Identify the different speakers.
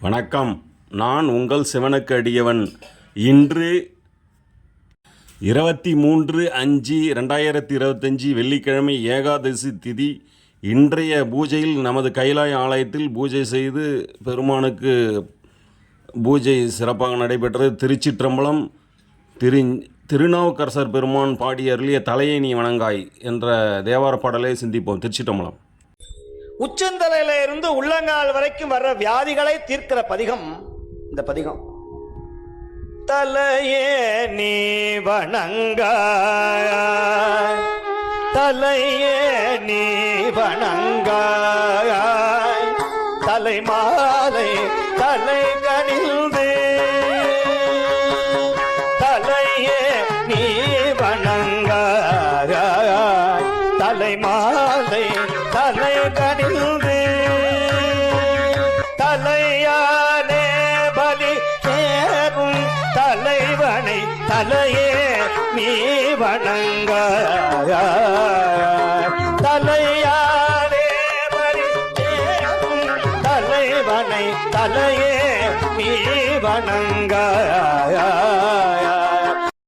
Speaker 1: வணக்கம். நான் உங்கள் சிவனுக்கு அடியவன். இன்று இருபத்தி மூன்று அஞ்சு ரெண்டாயிரத்தி இருபத்தஞ்சி வெள்ளிக்கிழமை ஏகாதசி திதி. இன்றைய பூஜையில் நமது கைலாய ஆலயத்தில் பூஜை செய்து பெருமானுக்கு பூஜை சிறப்பாக நடைபெற்றது. திருச்சிற்றம்பலம் திரு திருநாவுக்கரசர் பெருமான் பாடி அருளிய தலையை நீ வணங்காய் என்ற தேவார பாடலை சிந்திப்போம். திருச்சிற்றம்பலம்.
Speaker 2: உச்சந்தலையில இருந்து உள்ளங்கால் வரைக்கும் வர்ற வியாதிகளை தீர்க்கிற பதிகம் இந்த பதிகம். தலையே நீ வணங்க. தலையே நீ வணங்க. தலை மாலை தலை கணிந்து தலையே நீ வணங்க. தலை மாலை தலை கணி தலைவனை தலையே நீ வணங்க. தலையாலே தலைவனை தலையே நீ வணங்க.